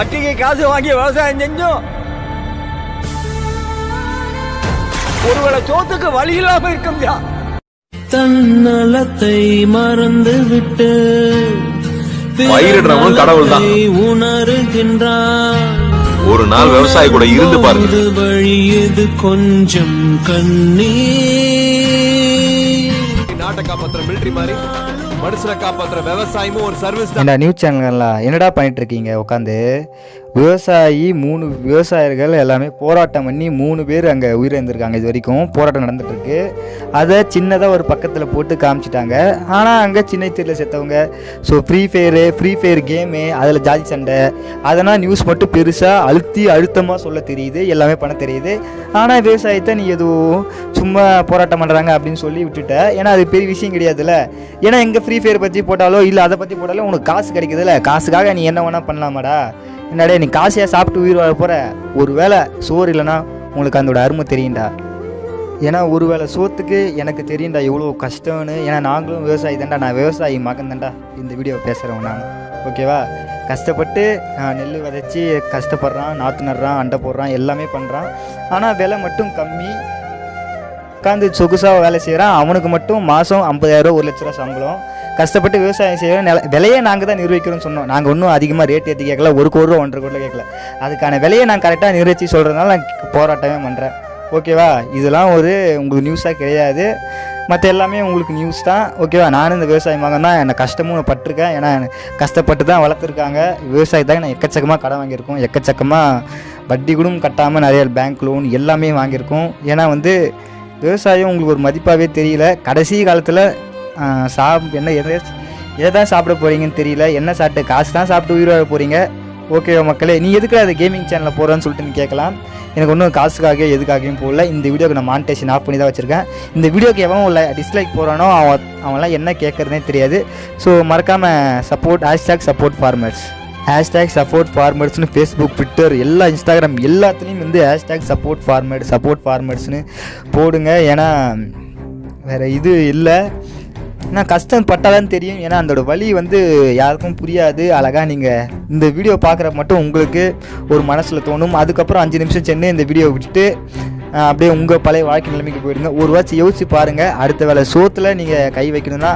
வட்டிக்கு காசு வாங்கி விவசாயம் செஞ்சோம் ஒருவேளை சோத்துக்கு வழி இல்லாம இருக்கும்யா தன்னலத்தை மறந்து விட்டு பயிரிடுறவனும் கடவுள்தான். உணர்கின்றான் ஒரு நாள் விவசாயி கூட இருந்து பாருங்க. உணர்வது வழியது கொஞ்சம் கண்ணீர். நாட்டை காப்பாத்துற மிலிட்டரி மாதிரி மனுஷனை காப்பாத்துற விவசாயமும் ஒரு சர்வீஸ் ஏண்டா நியூஸ் சேனல்கள்லாம் என்னடா பண்ணிட்டு இருக்கீங்க உட்காந்து விவசாயி மூணு விவசாயிகள் எல்லாமே போராட்டம் பண்ணி மூணு பேர் அங்கே உயிரிழந்திருக்காங்க இது வரைக்கும். போராட்டம் நடந்துட்டு அதை சின்னதாக ஒரு பக்கத்தில் போட்டு காமிச்சிட்டாங்க. ஆனால் அங்கே சின்ன தெருவில் செத்தவங்க so free fire free fire game அதில் ஜாதி சண்டை அதெல்லாம் நியூஸ் மட்டும் பெருசாக அழுத்தி அழுத்தமாக சொல்ல தெரியுது. எல்லாமே பண்ண தெரியுது. ஆனால் விவசாயத்தை நீ எதுவும் சும்மா போராட்டம் பண்ணுறாங்க அப்படின்னு சொல்லி விட்டுட்ட. ஏன்னா அது பெரிய விஷயம் கிடையாதுல்ல. ஏன்னா எங்கே ஃப்ரீ ஃபயர் பற்றி போட்டாலோ இல்லை அதை பற்றி போட்டாலோ உனக்கு காசு கிடைக்குதுல்ல. காசுக்காக நீ என்ன வேணால் பண்ணலாமாடா? என்னடா நீ காசையாக சாப்பிட்டு உயிர் வாழ போகிற ஒரு வேளை சோறு இல்லைன்னா உங்களுக்கு அதோட அருமை தெரியும்டா. ஏன்னா ஒரு வேளை சோத்துக்கு எனக்கு தெரியும்டா எவ்வளோ கஷ்டம்னு. ஏன்னா நாங்களும் விவசாயி தான்டா. நான் விவசாயி மகன் தான்டா. இந்த வீடியோவை பேசுகிறவன் நான். ஓகேவா கஷ்டப்பட்டு நெல் விதைச்சி கஷ்டப்படுறான் நாற்று நடுறான் அண்டை போடுறான் எல்லாமே பண்ணுறான் ஆனால் விலை மட்டும் கம்மி. உட்காந்து சொகுசாக வேலை செய்கிறான் அவனுக்கு மட்டும் மாதம் ஐம்பதாயிரம் ஒரு லட்ச ரூபா சம்பளம். கஷ்டப்பட்டு விவசாயம் செய்கிறோம் நில விலையை நாங்கள் தான் நிர்வகிக்கிறோம்னு சொன்னோம். நாங்கள் ஒன்றும் அதிகமாக ரேட் ஏற்றி கேட்கல ஒரு கோடி ரூபா ஒன்றரை கோடி கேட்கல அதுக்கான விலையை நான் கரெக்டாக நிர்வகிச்சு சொல்கிறதுனால நான் போராட்டமே பண்ணுறேன் ஓகேவா இதெல்லாம் ஒரு உங்களுக்கு நியூஸாக கிடையாது. மற்ற எல்லாமே உங்களுக்கு நியூஸ் தான். ஓகேவா நானும் இந்த விவசாயம் தான். என்னை கஷ்டமும் நான் பட்டிருக்கேன். ஏன்னா கஷ்டப்பட்டு தான் வளர்த்துருக்காங்க. விவசாயத்தாங்க நான் எக்கச்சக்கமாக கடன் வாங்கியிருக்கோம். எக்கச்சக்கமாக வட்டி கூட கட்டாமல் நிறைய பேங்க் லோன் எல்லாமே வாங்கியிருக்கோம். ஏன்னா வந்து விவசாயம் உங்களுக்கு ஒரு மதிப்பாகவே தெரியல. கடைசி காலத்தில் சா என்ன எதை எதை தான் சாப்பிட போகிறீங்கன்னு தெரியல. என்ன சாப்பிட்டு காசு தான் சாப்பிட்டு உயிர் வாழ போகிறீங்க ஓகேவா மக்களே நீ எதுக்கு அது கேமிங் சேனலில் போகிறேன்னு சொல்லிட்டு நீ கேட்கலாம். எனக்கு ஒன்றும் காசுக்காக எதுக்காகவும் போகல. இந்த வீடியோக்கு நான் மானிட்டேஷன் ஆஃப் பண்ணி தான் வச்சுருக்கேன். இந்த வீடியோக்கு எவன் உள்ள டிஸ்லைக் போகிறானோ அவன் அவன்லாம் என்ன கேட்குறதுனே தெரியாது. ஸோ மறக்காமல் support hashtag support farmers hashtag support ஃபார்மர்ஸ்னு Facebook Twitter எல்லா இன்ஸ்டாகிராம் எல்லாத்துலேயும் வந்து ஹேஷ்டேக் சப்போர்ட் ஃபார்மர் சப்போர்ட் ஃபார்மர்ஸ்னு போடுங்க. ஏன்னா வேறு இது இல்லை. ஏன்னா கஷ்டம் பட்டாதான் தெரியும். ஏன்னா அதோட வலி வந்து யாருக்கும் புரியாது. அழகாக நீங்கள் இந்த வீடியோ பார்க்குற மட்டும் உங்களுக்கு ஒரு மனசில் தோணும். அதுக்கப்புறம் அஞ்சு நிமிஷம் சென்று இந்த வீடியோ விட்டுட்டு அப்படியே உங்கள் பழைய வாழ்க்கை நிலைமைக்கு போயிடுங்க ஒரு வாட்சி யோசிச்சு பாருங்கள் அடுத்த வேலை சோத்தில் நீங்கள் கை வைக்கணும்னா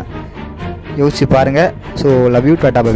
யோசிச்சு பாருங்கள் so love you tata bye